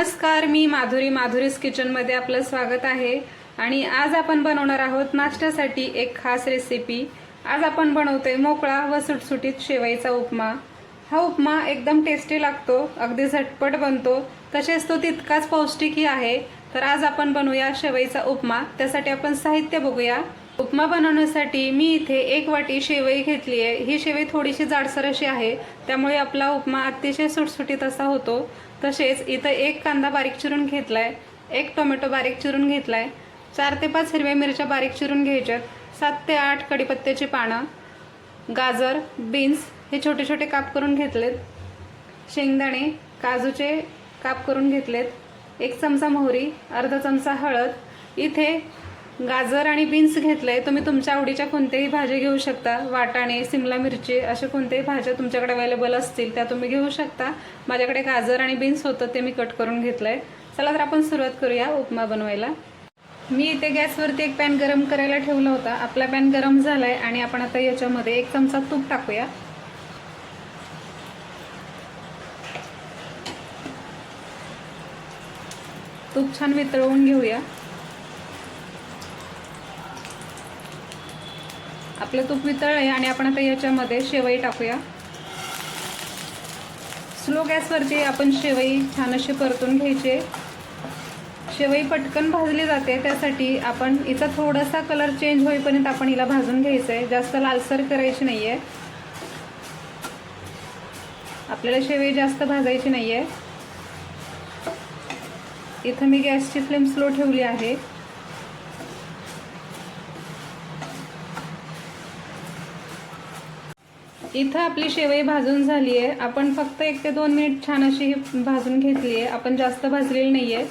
नमस्कार मी माधुरी माधुरीस किचनमध्ये आपलं स्वागत आहे. आणि आज आपण बनवणार आहोत नाश्त्यासाठी एक खास रेसिपी आज आपण बनवतोय मोकळा व सुटसुटीत शेवईचा उपमा. हा उपमा एकदम टेस्टी लागतो अगदी झटपट बनतो. तसेच तो तितकाच पौष्टिकही आहे. तर आज आपण बनवूया शेवईचा उपमा. त्यासाठी आपण साहित्य बघूया. उपमा बनवण्यासाठी मी इथे एक वाटी शेवई घेतली आहे. ही शेवई थोडीशी जाडसर अशी आहे. त्यामुळे आपला उपमा अतिशय सुटसुटीत असा होतो. तसेच इथं एक कांदा बारीक चिरून घेतला आहे एक टोमॅटो बारीक चिरून घेतला आहे चार ते पाच हिरव्या मिरच्या बारीक चिरून घ्यायच्यात. सात ते आठ कडीपत्त्याची पानं गाजर बीन्स हे छोटे छोटे काप करून घेतलेत. शेंगदाणे काजूचे काप करून घेतलेत. एक चमचा मोहरी अर्धा चमचा हळद. इथे गाजर आणि बीन्स घेतले तुम्ही तुमच्या आवडीच्या कोणत्याही भाज्या घेऊ शकता. वाटाणे सिमला मिरची अशा कोणत्याही भाज्या तुमच्याकडे अवेलेबल असतील त्या तुम्ही घेऊ शकता. माझ्याकडे गाजर आणि बीन्स होतं ते मी कट करून घेतलंय. चला तर आपण सुरुवात करूया उपमा बनवायला. मी इथे गॅसवरती एक पॅन गरम करायला ठेवला होता. आपला पॅन गरम झालाय आणि आपण आता याच्यामध्ये एक चमचा तूप टाकूया. तूप छान वितळवून घेऊया. आपलं तूप वितळलंय आणि आपण आता याच्यामध्ये शेवई टाकूया. स्लो गॅसवरती आपण शेवई छान अशी परतून घ्यायचे. शेवई पटकन भाजली जाते त्यासाठी आपण हिचा थोडासा कलर चेंज होईपर्यंत आपण हिला भाजून घ्यायचं आहे जास्त लालसर करायची नाही आहे आपल्याला शेवई जास्त भाजायची नाही आहे इथं मी गॅसची फ्लेम स्लो ठेवली आहे. इथं आपली शेवई भाजून झाली आहे आपण फक्त एक ते दोन मिनिट छान अशी ही भाजून घेतली आहे आपण जास्त भाजलेली नाही आहे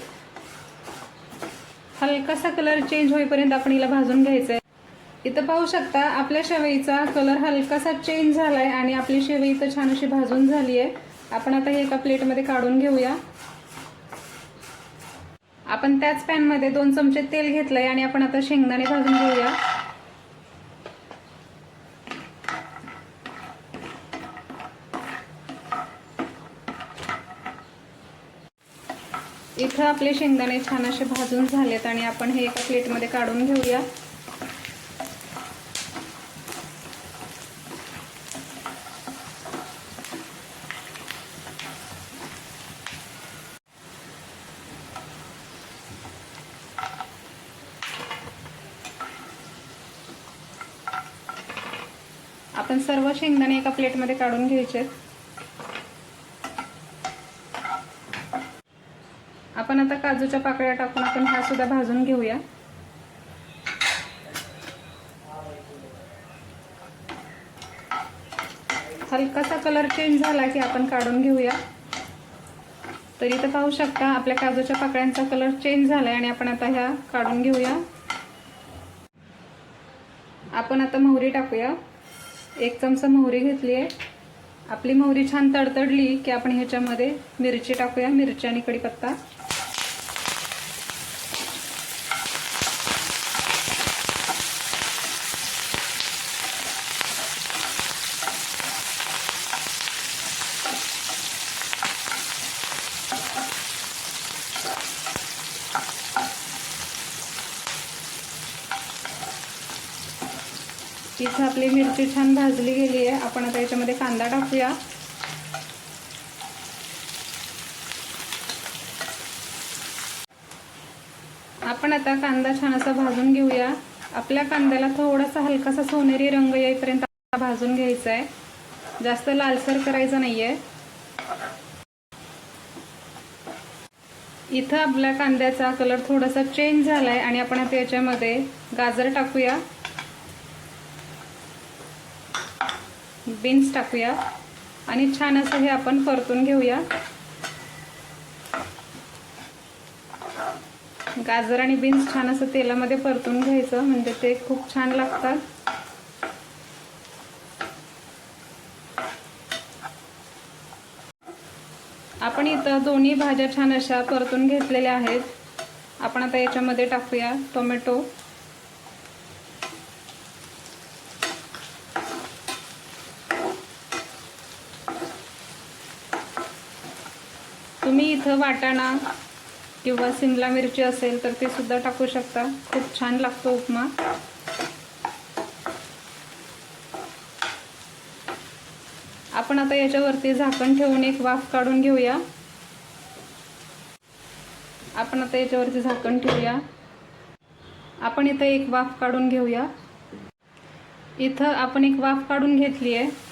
हलकासा कलर चेंज होईपर्यंत आपण हिला भाजून घ्यायचं आहे इथं पाहू शकता आपल्या शेवईचा कलर हलकासा चेंज झालाय आणि आपली शेवई इथं छान अशी भाजून झाली आहे आपण आता हे एका प्लेटमध्ये काढून घेऊया. आपण त्याच पॅनमध्ये दोन चमचे तेल घेतलंय आणि आपण आता शेंगदाणे भाजून घेऊया. इथं आपले शेंगदाणे छान असे भाजून झालेत आणि आपण हे एका प्लेटमध्ये काढून घेऊया. आपण सर्व शेंगदाणे एका प्लेटमध्ये काढून घ्यायचे आपण आता काजूच्या पाकळ्या टाकून आपण ह्या सुद्धा भाजून घेऊया. हलकासा कलर चेंज झाला की आपण काढून घेऊया. तर इथं पाहू शकता आपल्या काजूच्या पाकळ्यांचा कलर चेंज झालाय आणि आपण आता ह्या काढून घेऊया. आपण आता मोहरी टाकूया. एक चमचा मोहरी घेतली आहे. आपली मोहरी छान तडतडली की आपण ह्याच्यामध्ये मिरची टाकूया मिरची आणि कढीपत्ता. इथं आपली मिरची छान भाजली गेली आहे. आपण आता याच्यामध्ये कांदा टाकूया. आपण आता कांदा छान असा भाजून घेऊया. आपल्या कांद्याला थोडासा हलकासा सोनेरी रंग येईपर्यंत भाजून घ्यायचा आहे. जास्त लालसर करायचं नाहीये. इथं आपल्या कांद्याचा कलर थोडासा चेंज झालाय आणि आपण आता याच्यामध्ये गाजर टाकूया. बीन्स टाकूया. आणि छान असं हे आपण परतून घेऊया. गाजर आणि बीन्स छान असं तेलामध्ये परतून घ्यायचं म्हणजे ते खूप छान लागतात. आपण इथं दोन्ही भाज्या छान अशा परतून घेतलेल्या आहेत. आपण आता याच्यामध्ये टाकूया टोमॅटो. तुम्ही इथं वाटाणा किंवा सिमला मिरची असेल तर ते सुद्धा टाकू शकता. खूप छान लागतो उपमा. आपण आता याच्यावरती झाकण ठेवून एक वाफ काढून घेऊया. आपण आता याच्यावरती झाकण ठेवूया. आपण इथं एक वाफ काढून घेऊया. इथं आपण एक वाफ काढून घेतली आहे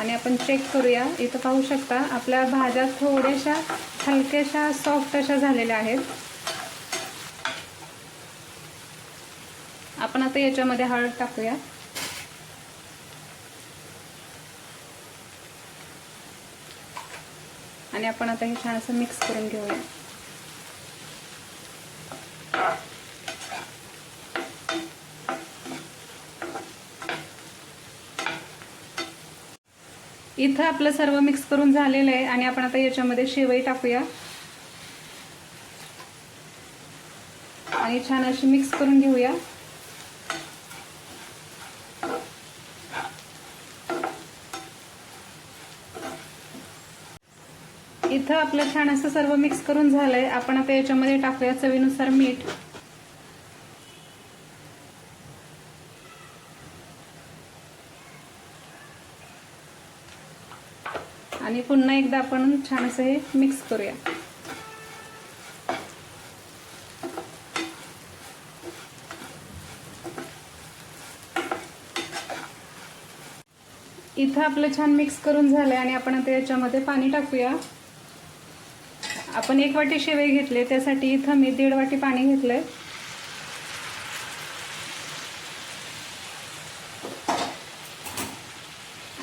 आणि आपण चेक करूया. इथं पाहू शकता आपल्या भाज्या थोड्याशा हलक्याशा सॉफ्ट अशा झालेल्या आहेत. आपण आता याच्यामध्ये हळद टाकूया. आणि आपण आता हे छान असं मिक्स करून घेऊया. इथं आपलं सर्व मिक्स करून झालेलं आहे आणि आपण आता याच्यामध्ये शेवई टाकूया. आणि छान अशी मिक्स करून घेऊया. इथं आपलं छान असं सर्व मिक्स करून झालंय. आपण आता याच्यामध्ये टाकूया चवीनुसार मीठ. आणि पुन्हा एकदा आपण छान असं हे मिक्स करूया. इथं आपलं छान मिक्स करून झालंय आणि आपण आता याच्यामध्ये पाणी टाकूया. आपण एक वाटी शेवे घेतले त्यासाठी इथं मी दीड वाटी पाणी घेतलंय.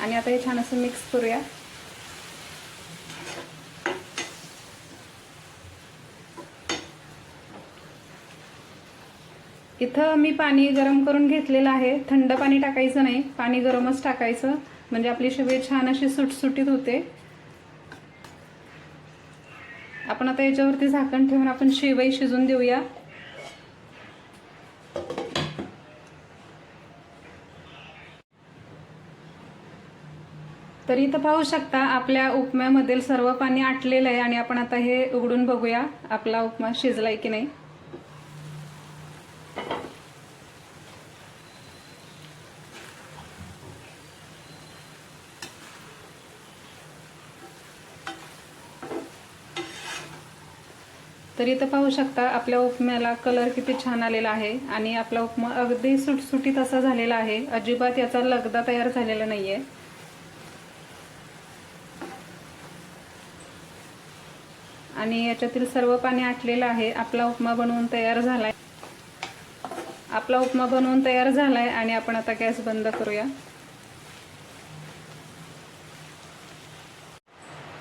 आणि आता हे छान असं मिक्स करूया. इथं मी पाणी गरम करून घेतलेलं आहे. थंड पाणी टाकायचं नाही. पाणी गरमच टाकायचं. म्हणजे आपली शेवे छान अशी सुटसुटीत होते. आपण आता याच्यावरती झाकण ठेवून आपण शेवई शिजून देऊया. तर इथं पाहू शकता आपल्या उपम्यामधील सर्व पाणी आटलेलं आहे आणि आपण आता हे उघडून बघूया आपला उपमा शिजलाय की नाही. तर इथं पाहू शकता आपल्या उपम्याला कलर किती छान आलेला आहे आणि आपला उपमा अगदी सुटसुटीत असा झालेला आहे. अजिबात याचा लगदा तयार झालेला नाहीये. आणि याच्यातील सर्व पाणी आटलेलं आहे. आपला उपमा बनवून तयार झालाय. आपला उपमा बनवून तयार झालाय आणि आपण आता गॅस बंद करूया.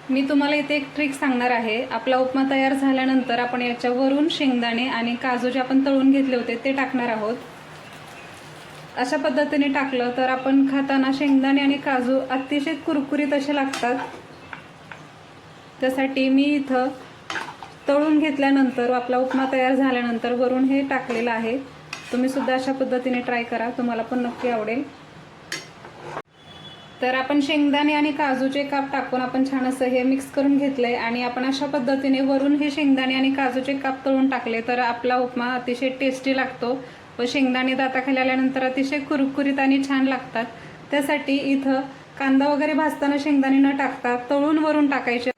मी तुम्हाला इथे एक ट्रिक सांगणार आहे. आपला उपमा तयार झाल्यानंतर आपण याच्यावरून शेंगदाणे आणि काजू जे आपण तळून घेतले होते ते टाकणार आहोत. अशा पद्धतीने टाकलं तर आपण खाताना शेंगदाणे आणि काजू अतिशय कुरकुरीत असे लागतात. त्यासाठी मी इथं तळून घेतल्यानंतर आपला उपमा तयार झाल्यानंतर वरून हे टाकलेलं आहे. तुम्ही सुद्धा अशा पद्धतीने ट्राय करा. तुम्हाला पण नक्की आवडेल. तर आपण शेंगदाणे आणि काजूचे काप टाकून आपण छान असं हे मिक्स करून घेतलंय आणि आपण अशा पद्धतीने वरून हे शेंगदाणे आणि काजूचे काप तळून टाकले तर आपला उपमा अतिशय टेस्टी लागतो व शेंगदाणे दाताखाली आल्यानंतर अतिशय कुरकुरीत आणि छान लागतात. त्यासाठी इथं कांदा वगैरे भाजताना शेंगदाणे न टाकता तळून वरून टाकायचे.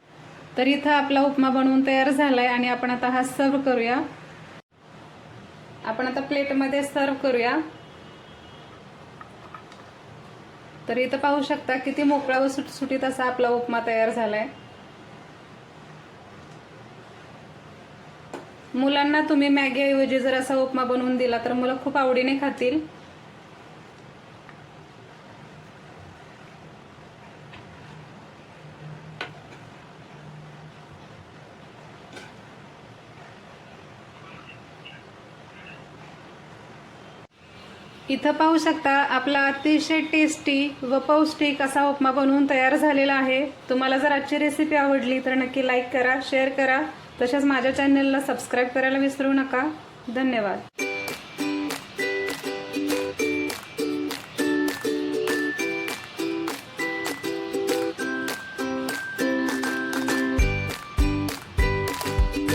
तर इथं आपला उपमा बनवून तयार झालाय आणि आपण आता हा सर्व करूया. आपण आता प्लेटमध्ये सर्व करूया. तर इथं पाहू शकता किती मोकळा व सुटसुटीत असा आपला उपमा तयार झालाय. मुलांना तुम्ही मॅगीऐवजी जर असा उपमा बनवून दिला तर मुलं खूप आवडीने खातील. इथं पाहू शकता आपला अतिशय टेस्टी व पौष्टिक असा उपमा बनवून तयार झालेला आहे. तुम्हाला जर आजची रेसिपी आवडली तर नक्की लाईक करा शेअर करा. तसेच माझ्या चॅनलला सबस्क्राईब करायला विसरू नका. धन्यवाद.